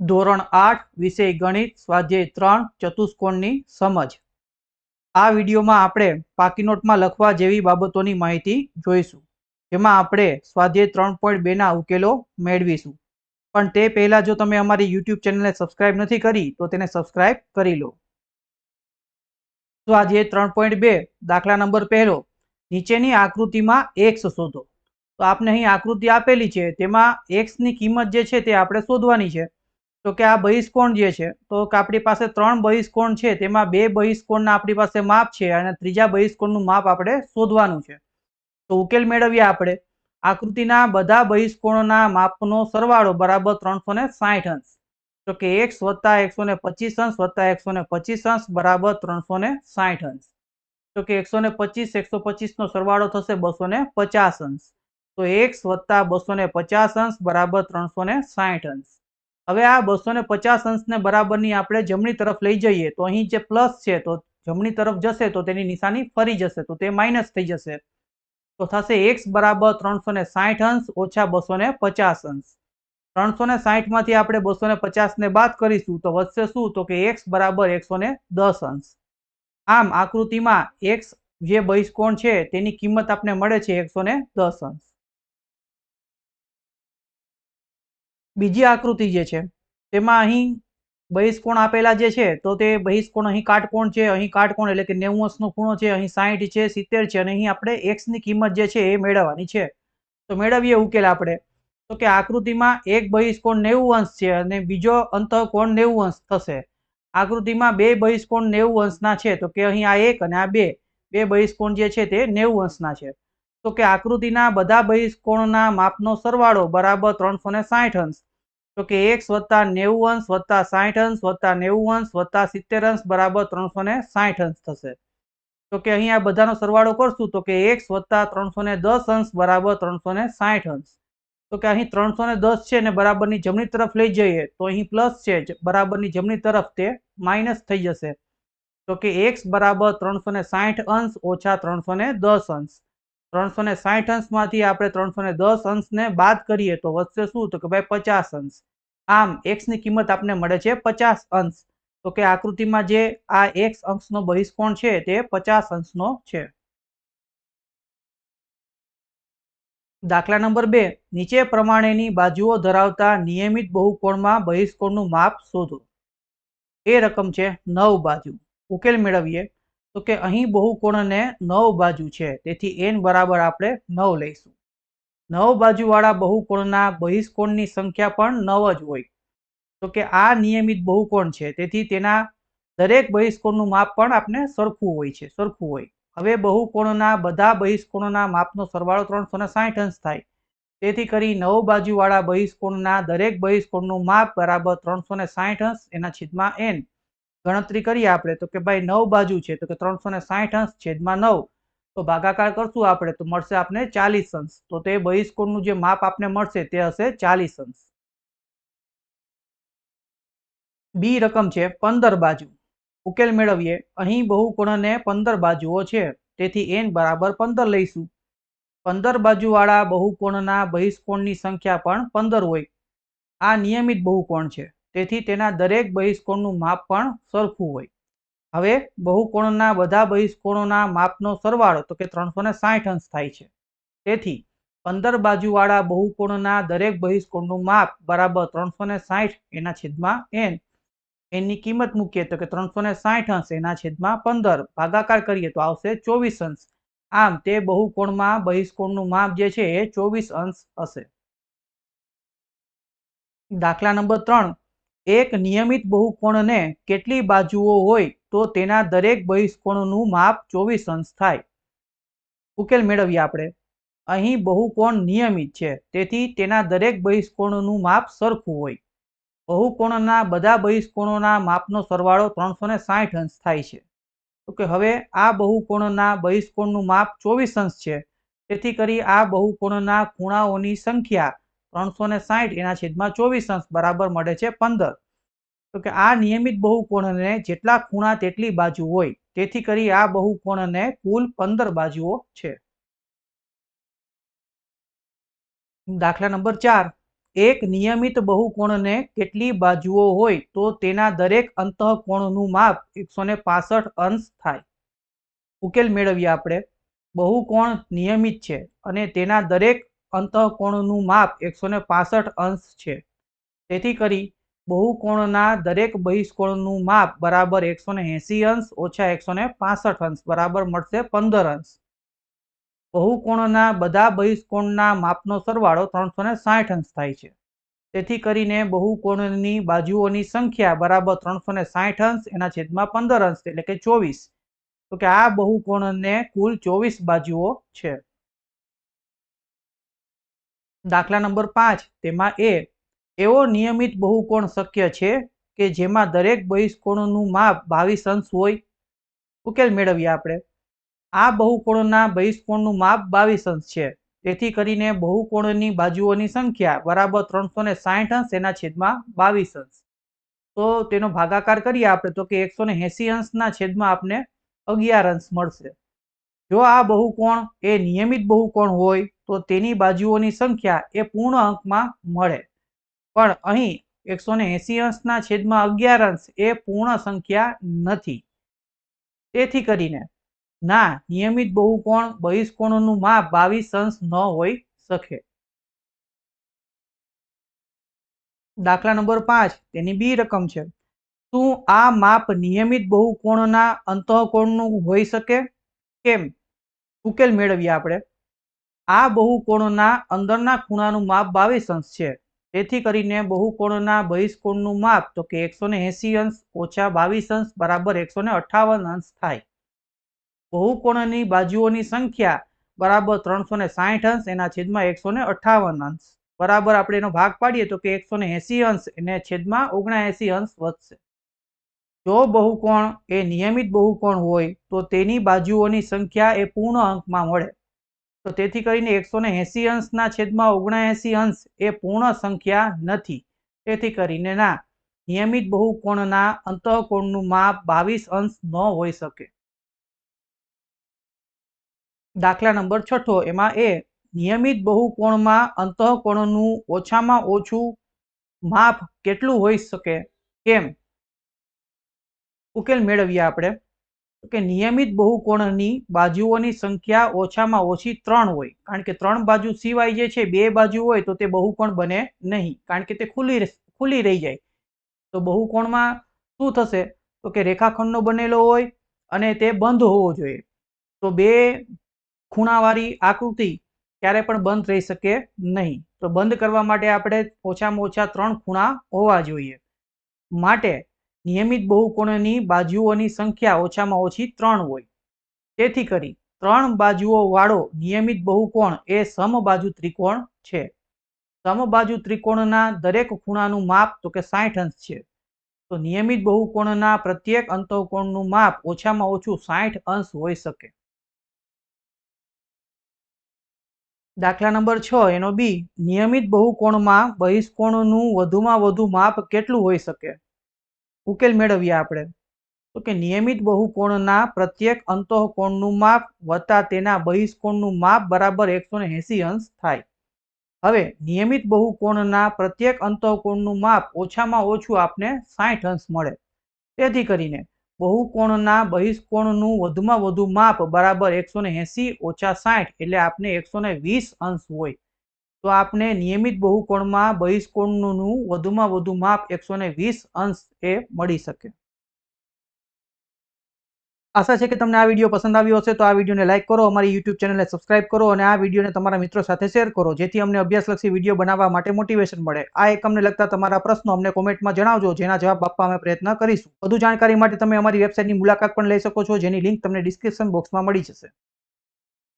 ધોરણ આઠ, વિષય ગણિત, સ્વાધ્યાય ત્રણ, ચતુષ્કોણની સમજ. આ વિડીયોમાં આપણે પાકી નોટમાં લખવા જેવી બાબતોની માહિતી જોઈશું, જેમાં આપણે સ્વાધ્યાય ત્રણ પોઈન્ટ બેના ઉકેલો મેળવીશું. પણ તે પહેલાં જો તમે અમારી યુટ્યુબ ચેનલને સબસ્ક્રાઇબ નથી કરી, તો તેને સબસ્ક્રાઇબ કરી લો. સ્વાધ્યાય ત્રણ પોઈન્ટ બે, દાખલા નંબર પહેલો. નીચેની આકૃતિમાં એક્સ શોધો. તો આપને અહીં આકૃતિ આપેલી છે, તેમાં એક્સની કિંમત જે છે તે આપણે શોધવાની છે. તો કે આ બહિષ્કોણ જે છે, તો આપણી પાસે ત્રણ બહિષ્કોણ છે, તેમાં બે બહિષ્કોણના આપણી પાસે માપ છે અને ત્રીજા બહિષ્કોણનું માપ આપણે શોધવાનું છે. તો ઉકેલ મેળવીએ આપણે. આકૃતિના બધા બહિષ્કોણના માપનો સરવાળો બરાબર ત્રણસો ને સાઠ અંશ. તો કે એક્સ વત્તા એકસો ને પચીસ અંશ વત્તા એકસો ને પચીસ અંશ બરાબર ત્રણસો ને સાઠ અંશ. તો કે એકસો ને પચીસ, એકસો પચીસનો સરવાળો થશે બસો ને પચાસ અંશ. તો એક્સ વત્તા બસો ને પચાસ અંશ બરાબર ત્રણસો ને સાઠ અંશ. હવે આ બસો ને પચાસ અંશને બરાબરની આપણે જમણી તરફ લઈ જઈએ તો અહીં જે પ્લસ છે તો જમણી તરફ જશે તો તેની નિશાની ફરી જશે તો તે માઇનસ થઈ જશે. તો થશે એક્સ બરાબર ત્રણસો ને સાઠ અંશ ઓછા બસો ને પચાસ અંશ. ત્રણસો ને સાહીઠમાંથી આપણે બસો ને પચાસને બાદ કરીશું તો વધશે શું? તો કે એક્સ બરાબર એકસો ને દસ અંશ. આમ આકૃતિમાં એક્સ જે બહિષ્કોણ છે તેની કિંમત આપને મળે છે એકસો ને દસ અંશ. બીજી આકૃતિ જે છે, તેમાં અહીં બહિષ્કોણ આપેલા જે છે, તો તે બહિષ્કોણ અહીં કાટકોણ છે, અહીં કાટકોણ એટલે કે નેવું અંશનો ખૂણો છે, અહીં સાહીઠ છે, સિત્તેર છે અને અહીં આપણે એક્સની કિંમત જે છે એ મેળવવાની છે. તો મેળવીએ ઉકેલ આપણે. તો કે આકૃતિમાં એક બહિષ્કોણ નેવું અંશ છે અને બીજો અંતઃકોણ નેવું અંશ થશે. આકૃતિમાં બે બહિષ્કોણ નેવું અંશના છે, તો કે અહીં આ એક અને આ બે. બે બહિષ્કોણ જે છે તે નેવું અંશના છે. તો કે આકૃતિના બધા બહિષ્કોણના માપનો સરવાળો બરાબર ત્રણસો ને સાઠ અંશ. તો કે એક્સ વત્તા નેવું અંશ વત્તા સાઠ અંશ વત્તા નેવું અંશ વત્તા સિત્તેર અંશ બરાબર ત્રણસો ને સાઠ અંશ થશે. તો કે અહીં આ બધાનો સરવાળો કરશું તો કે એક્સ વત્તા ત્રણસો ને દસ અંશ બરાબર ત્રણસો ને સાઠ અંશ તો કે અહીં ત્રણસો ને દસ છે ને બરાબરની જમણી તરફ લઈ જઈએ તો અહીં પ્લસ છે જ, બરાબરની જમણી તરફ તે માઇનસ થઈ જશે. તો કે એક્સ બરાબર ત્રણસો ને સાઠ અંશ ઓછા ત્રણસો ને દસ અંશ. ત્રણસો ને સાઠ અંશમાંથી આપણે ત્રણસો ને દસ અંશને બાદ કરીએ તો વધશે શું? તો કે ભાઈ પચાસ અંશ. આમ એક્સની કિંમત આપણને મળે છે પચાસ અંશ. તો કે આકૃતિમાં જે આ એક્સ અંશનો બહિષ્કોણ છે તે પચાસ અંશનો છે. દાખલા નંબર બે. નીચે પ્રમાણેની બાજુઓ ધરાવતા નિયમિત બહુકોણમાં બહિષ્કોણનું માપ શોધો. એ રકમ છે નવ બાજુ. ઉકેલ મેળવીએ. તો કે અહીં બહુકોણને નવ બાજુ છે. તેથી એન બરાબર આપણે નવ લઈશું. નવ બાજુવાળા બહુકોણના બહિષ્કોણની સંખ્યા પણ નવ જ હોય. તો કે આ નિયમિત બહુકોણ છે. તેથી તેના દરેક બહિષ્કોણનું માપ પણ આપણે સરખું હોય છે, સરખું હોય. હવે બહુકોણના બધા બહિષ્કોણના માપનો સરવાળો ત્રણસો ને સાઠ અંશ થાય. તેથી કરી નવ બાજુવાળા બહિષ્કોણના દરેક બહિષ્કોણનું માપ બરાબર ત્રણસો ને સાહીઠ અંશ એના છેદમાં એન ગણતરી કરીએ આપણે, તો કે ભાઈ નવ બાજુ છે, તો કે ત્રણસો ને સાઠ અંશ છેદમાં નવ, તો ભાગાકાર કરશું આપણે, તો મળશે આપણે ચાલીસ અંશ, તો તે બહિષ્કોણનું જે માપ આપને મળશે તે હશે ચાલીસ અંશ. બી રકમ છે પંદર બાજુ, ઉકેલ મેળવીએ, અહીં બહુકોણને પંદર બાજુઓ છે, તેથી એન બરાબર પંદર લઈશું. પંદર બાજુવાળા બહુકોણના બહિષ્કોણની સંખ્યા પણ પંદર હોય, આ નિયમિત બહુકોણ છે. તેથી તેના દરેક બહિષ્કોણનું માપ પણ સરખું હોય. હવે બહુકોણના બધા બહિષ્કોણોના માપનો સરવાળો, તો કે ત્રણસો ને સાઠ અંશ થાય છે. તેથી પંદર બાજુવાળા બહુકોણના દરેક બહિષ્કોણનું માપ બરાબર ત્રણસો ને સાઠ એના છેદમાં એન. એની કિંમત મૂકીએ તો કે ત્રણસો ને સાઠ અંશ એના છેદમાં પંદર. ભાગાકાર કરીએ તો આવશે ચોવીસ અંશ. આમ તે બહુકોણમાં બહિષ્કોણનું માપ જે છે એ ચોવીસ અંશ હશે. દાખલા નંબર ત્રણ. એક નિયમિત બહુકોણને કેટલી બાજુઓ હોય તો તેના દરેક બહિષ્કોણનું માપ ચોવીસ અંશ થાય. ઉકેલ મેળવીએ આપણે. અહીં બહુકોણ નિયમિત છે, તેથી તેના દરેક બહિષ્કોણનું માપ સરખું હોય. બહુકોણના બધા બહિષ્કોણોના માપનો સરવાળો ત્રણસો ને સાઠ અંશ થાય છે. તો કે હવે આ બહુકોણના બહિષ્કોણનું માપ ચોવીસ અંશ છે. તેથી કરી આ બહુકોણના ખૂણાઓની સંખ્યા ત્રણસો ને સાઠ એના છેદમાં ચોવીસ અંશ બરાબર મળે છે પંદર. તો કે આ નિયમિત બહુકોણને જેટલા ખૂણા તેટલી બાજુ હોય, તેથી કરી આ બહુકોણને કુલ પંદર બાજુઓ છે. દાખલા નંબર ચાર. એક નિયમિત બહુકોણને કેટલી બાજુઓ હોય, તો તેના દરેક અંતઃકોણનું માપ એકસો અંશ થાય. ઉકેલ મેળવીએ આપણે. બહુકોણ નિયમિત છે અને તેના દરેક અંતઃકોણનું માપ એકસો અંશ છે. તેથી કરી બહુકોણના દરેક બહિષ્કોણનું માપ બરાબર એકસો ને એસી અંશ, ઓછા એકસો ને પાસઠ અંશ, બરાબર મળશે પંદર અંશ. બહુકોણના બધા બહિષ્કોણના માપનો સરવાળો ત્રણસો ને સાઠ અંશ થાય છે. તેથી કરીને બહુકોણની બાજુઓની સંખ્યા બરાબર ત્રણસો ને સાઠ અંશ, એના છેદમાં પંદર અંશ, એટલે કે ચોવીસ. તો કે આ બહુકોણને કુલ ચોવીસ બાજુઓ છે. દાખલા નંબર પાંચ, તેમાં એ એવો નિયમિત બહુકોણ શક્ય છે કે જેમાં દરેક બહિષ્કોણનું માપ બાવીસ અંશ હોય? ઉકેલ મેળવીએ આપણે. આ બહુકોણના બહિષ્કોણનું માપ બાવીસ અંશ છે. તેથી કરીને બહુકોણની બાજુઓની સંખ્યા બરાબર ત્રણસો ને સાહીઠ અંશ એના છેદમાં બાવીસ અંશ. તો તેનો ભાગાકાર કરીએ આપણે તો કે એકસો ને એસી અંશના છેદમાં આપને અગિયાર અંશ મળશે. જો આ બહુકોણ એ નિયમિત બહુકોણ હોય તો તેની બાજુઓની સંખ્યા એ પૂર્ણ અંકમાં મળે. પણ અહીં એકસો ને એસી અંશના છેદમાં અગિયાર અંશ એ પૂર્ણ સંખ્યા નથી. તેથી કરીને, ના, નિયમિત બહુકોણ બહિષ્કોણોનું માપ બાવીસ અંશ ન હોઈ શકે. દાખલા નંબર પાંચ, તેની બી રકમ છે. શું આ માપ નિયમિત બહુકોણના અંતઃકોણનું હોઈ શકે? કેમ? ઉકેલ મેળવીએ આપણે. આ બહુકોણના અંદરના ખૂણાનું માપ બાવીસ અંશ છે. તેથી કરીને બહુકોણના બહિષ્કોણનું માપ તો કે એકસો ને અંશ ઓછા બાવીસ અંશ બરાબર એકસો ને અઠાવન અંશ થાય. બહુકોણની બાજુઓની સંખ્યા બરાબર ત્રણસો ને સાહીઠ અંશ, એના છેદમાં એકસો ને અઠાવન અંશ. બરાબર આપણે એનો ભાગ પાડીએ તો કે એકસો ને અંશ, એને છેદમાં ઓગણએસી અંશ વધશે. જો બહુકોણ એ નિયમિત બહુકોણ હોય તો તેની બાજુઓની સંખ્યા એ પૂર્ણ અંકમાં મળે. તો તેથી કરીને એકસો ને એસી અંશના છેદમાં ઓગણએસી અંશ એ પૂર્ણ સંખ્યા નથી. તેથી કરીને ના, નિયમિત બહુકોણના અંતઃકોણનું માપ બાવીસ અંશ ન હોઈ શકે. દાખલા નંબર છઠ્ઠો, એમાં એ નિયમિત બહુકોણમાં અંતઃકોણનું ઓછામાં ઓછું માપ કેટલું હોઈ શકે? કેમ? ઉકેલ મેળવીએ આપણે. કે નિયમિત બહુકોણની બાજુઓની સંખ્યા ઓછામાં ઓછી ત્રણ હોય. કારણ કે ત્રણ બાજુ સિવાય જે છે બે બાજુ હોય તો તે બહુકોણ બને નહીં. કારણ કે તે ખુલ્લી ખુલ્લી રહી જાય. તો બહુકોણમાં શું થશે? તો કે રેખાખંડનો બનેલો હોય અને તે બંધ હોવો જોઈએ. તો બે ખૂણાવાળી આકૃતિ ક્યારે પણ બંધ રહી શકે નહીં. તો બંધ કરવા માટે આપણે ઓછામાં ઓછા ત્રણ ખૂણા હોવા જોઈએ. માટે નિયમિત બહુકોણની બાજુઓની સંખ્યા ઓછામાં ઓછી ત્રણ હોય. તેથી કરી ત્રણ બાજુઓ વાળો નિયમિત બહુકોણ એ સમબાજુ ત્રિકોણ છે. સમબાજુ ત્રિકોણના દરેક ખૂણાનું માપ તો કે સાઠ અંશ છે. તો નિયમિત બહુકોણના પ્રત્યેક અંતઃકોણનું માપ ઓછામાં ઓછું સાઠ અંશ હોઈ શકે. દાખલા નંબર છ, એનો બી. નિયમિત બહુકોણમાં બહિષ્કોણનું વધુમાં વધુ માપ કેટલું હોઈ શકે? ઉકેલ મેળવીએ આપણે. તો કે નિયમિત બહુકોણના પ્રત્યેક અંતઃકોણનું માપ વત્તા તેના બહિષ્કોણનું માપ બરાબર એકસો એસી અંશ થાય. હવે નિયમિત બહુકોણના પ્રત્યેક અંતઃકોણનું માપ ઓછામાં ઓછું આપને સાઠ અંશ મળે. તેથી કરીને બહુકોણના બહિષ્કોણનું વધુમાં વધુ માપ બરાબર એકસો એંસી ઓછા સાઠ એટલે આપને એકસો વીસ અંશ હોય. તો આપને નિયમિત બહુકોણમાં બહિષ્કોણનું વધુમાં વધુ માપ એકસો વીસ અંશ એ મળી શકે. આશા છે કે તમને આ વીડિયો પસંદ આવ્યો હશે, તો આ વિડીયોને લાઇક કરો, અમારી યુટ્યુબ ચેનલને સબસ્ક્રાઇબ કરો અને આ વિડીયોને તમારા મિત્રો સાથે શેર કરો, જેથી અમને અભ્યાસલક્ષી વીડિયો બનાવવા માટે મોટિવેશન મળે. આ એકમને લગતા તમારા પ્રશ્નો અમને કોમેન્ટમાં જણાવજો, જેના જવાબ આપવા અમે પ્રયત્ન કરીશું. વધુ જાણકારી માટે તમે અમારી વેબસાઇટની મુલાકાત પણ લઈ શકો છો, જેની લિંક તમને ડિસ્ક્રિપ્શન બોક્સમાં મળી જશે.